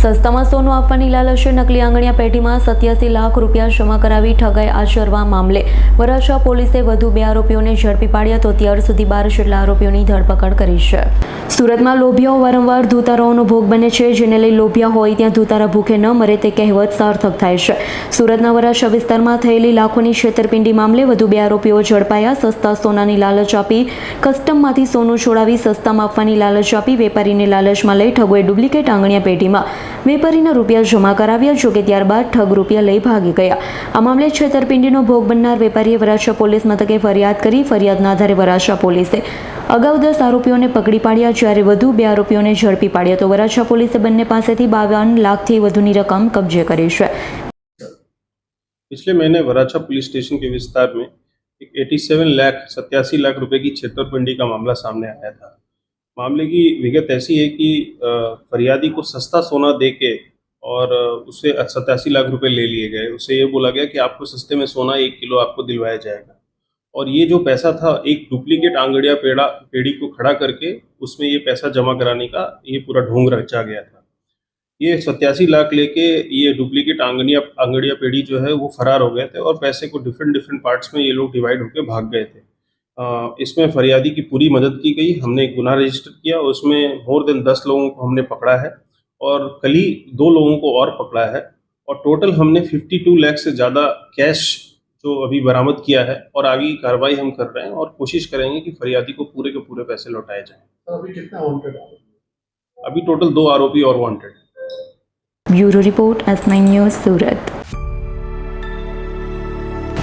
સસ્તામાં સોનું આપવાની લાલશે નકલી આંગણિયા પેઢીમાં સત્યાસી લાખ રૂપિયા જમા કરાવી ઠગાઈ આચરવા મામલે. વરાછા પોલીસે વધુ બે આરોપીઓને ઝડપી પાડ્યા તો અત્યાર સુધી બાર જેટલા આરોપીઓની ધરપકડ કરી છે. સુરતમાં લોભિયાઓ વારંવાર ધૂતારાઓનો ભોગ બને છે, જેને લઈ લોભિયા હોય ત્યાં ધૂતારા ભૂખે ન મરે તે કહેવત સાર્થક થાય છે. સુરતના વરાછા વિસ્તારમાં થયેલી લાખોની છેતરપિંડી મામલે વધુ બે આરોપીઓ ઝડપાયા. સસ્તા સોનાની લાલચ આપી કસ્ટમમાંથી સોનું છોડાવી સસ્તામાં આપવાની લાલચ આપી વેપારીને લાલચમાં લઈ ઠગોએ ડુપ્લિકેટ આંગણિયા પેઢીમાં વેપારીના રૂપિયા જમા કરાવ્યા જોકે ત્યારબાદ ઠગ રૂપિયા લઈ ભાગી ગયા આ મામલે છેતરપિંડીનો ભોગ બનનાર વેપારીએ વરાછા પોલીસ મથકે ફરિયાદ કરી ફરિયાદના આધારે વરાછા પોલીસે અગાઉ દસ આરોપીઓને પકડી પાડ્યા જ્યારે વધુ બે આરોપીઓને ઝડપી પાડ્યા તો વરાછા પોલીસે બંને પાસેથી બાવન લાખથી વધુની રકમ કબજે કરી છે पिछले महीने वराछा पुलिस स्टेशन के विस्तार में एक 87 लाख सत्यासी लाख रुपए की छेतरपिंडी का मामला सामने आया था मामले की विगत ऐसी है कि फरियादी को सस्ता सोना दे के और उससे सत्यासी लाख रुपए ले लिए गए। उससे ये बोला गया कि आपको सस्ते में सोना एक किलो आपको दिलवाया जाएगा। और ये जो पैसा था, एक डुप्लीकेट आंगड़िया पेड़ा, पेड़ी को खड़ा करके उसमें ये पैसा जमा कराने का ये पूरा ढोंग रचा गया था। ये सत्यासी लाख लेके ये डुप्लीकेट आंगनिया आंगड़िया पेड़ी जो है वो फरार हो गए थे और पैसे को डिफरेंट डिफरेंट पार्ट्स में ये लोग डिवाइड होकर भाग गए थे। इसमें फरियादी की पूरी मदद की गई हमने एक गुना रजिस्टर किया उसमें मोर देन दस लोगों को हमने पकड़ा है और कल ही दो लोगों को और पकड़ा है और टोटल हमने 52 लाख से ज़्यादा कैश जो अभी बरामद किया है और आगे की कार्रवाई हम कर रहे हैं और कोशिश करेंगे कि फरियादी को पूरे के पूरे पैसे लौटाए जाए। अभी कितना वांटेड अभी टोटल दो आरोपी और wanted bureau report S news Surat.